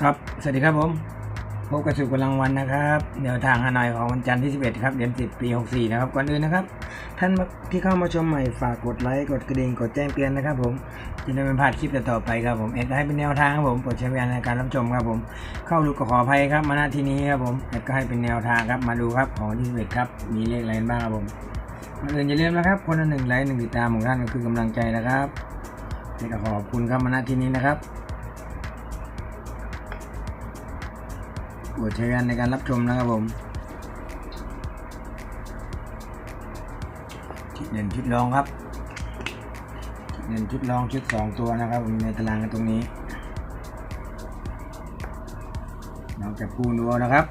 ครับ สวัสดีครับผม พบกับสุขกำลังวันนะครับแนวทางฮานอยของวันจันทร์ที่ 11 ครับ เดือน 10 ปี 64 นะครับ ก่อนอื่นนะครับ ท่านที่เข้ามาชมใหม่ฝากกดไลค์ กดกระดิ่ง กดแจ้งเตือนนะครับผม จะได้ไม่พลาดคลิปต่อๆไปครับผม เอ็ดให้เป็นแนวทางครับผมโปรดใช้วิจาในการรับชมครับผม เข้าดูก็ขออภัยครับ มาณที่นี้ครับผมเอ็ดก็ให้เป็นแนวทางครับ มาดูครับของที่11ครับ มีเลขอะไรบ้างครับผมก่อนอื่นอย่าลืมนะครับ คนละหนึ่งไลค์หนึ่งติดตามของท่านก็คือกำลังใจนะครับเอ็ดก็ขอบคุณครับมาณที่นี้นะครับ โปรดใช้วิจารในการรับชมนะครับผมชุดเด่นชุดรองครับชุดเด่นชุดรองชุดสองตัวนะครับผมในตารางกันตรงนี้เราจะพูนดูนะครับ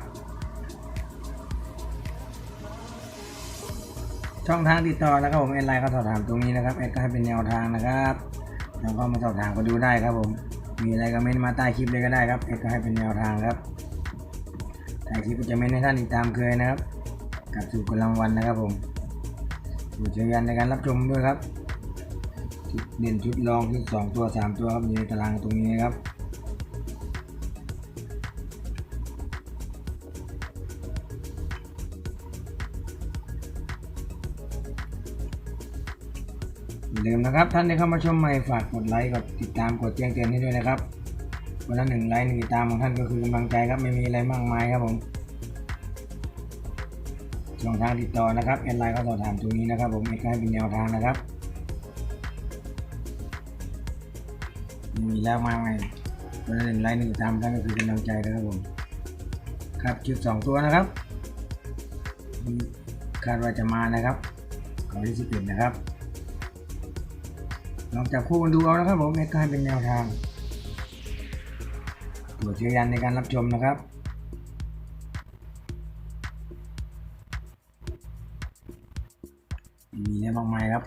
ช่องทางติดต่อนะครับผมแอดไลน์เขาสอบถามตรงนี้นะครับแอดก็ให้เป็นแนวทางนะครับลองเข้ามาสอบถามก็ดูได้ครับผมมีอะไรก็เม้นมาใต้คลิปเลยก็ได้ครับแอดก็ให้เป็นแนวทางครับ ถ่คลิปจะไม่ให้ท่านอีกตามเคยนะครับกับสู่กำลังวันนะครับผมดูเชียนในการรับชมด้วยครับเด่นชุดรองชุดสองตัวสามตัวครับอยู่ในตารางตรงนี้นะครับอย่าลืมนะครับ ท่านที่เข้ามาชมใหม่ฝากกดไลค์กดติดตามกดแจ้งเตือนให้ด้วยนะครับ วันละหนึ่งไลค์หนึ่งติดตามของท่านก็คือกำลังใจครับไม่มีอะไรมากมายครับผมช่องทางติดต่อนะครับแอดไลน์ก็สอบถามตรงนี้นะครับ ผมเอกให้เป็นแนวทางนะครับมีแล้วมากมวันละหนึ่งไลค์หนึ่งติดตามท่านก็คือกำลังใจนะครับผมครับชุดสองตัวนะครับคาดว่าจะมานะครับของที่สิบเอ็ดนะครับลองจับคู่กันดูเอานะครับผมเอกให้เป็นแนวทาง รดใช้ยันในการรับชมนะครับ มีอะไรมากมายครับ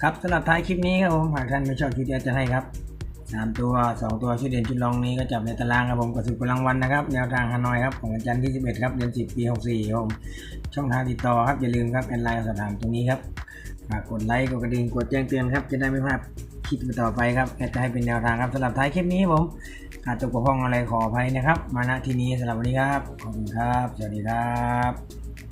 ครับสำหรับท้ายคลิปนี้ครับผมหากท่านไม่ชอบคลิปที่จะให้ครับสามตัวสองตัวชุดเด่นชุดรองนี้ก็จับในตารางครับผมกระสุนกำลังวันนะครับแนวทางฮานอยครับของวันจันทร์ที่11ครับเดือน10 ปี64ครับผมช่องทางติดต่อครับอย่าลืมครับแอนไลน์สอบถามตรงนี้ครับฝากกดไลค์กดกระดิ่งกดแจ้งเตือนครับจะได้ไม่พลาด คลิปต่อไปครับแอดจะให้เป็นแนวทางครับสำหรับท้ายคลิปนี้ผมขาดตกระพร่องอะไรขออภัยนะครับ มาณที่นี้สำหรับวันนี้ครับ ขอบคุณครับ สวัสดีครับ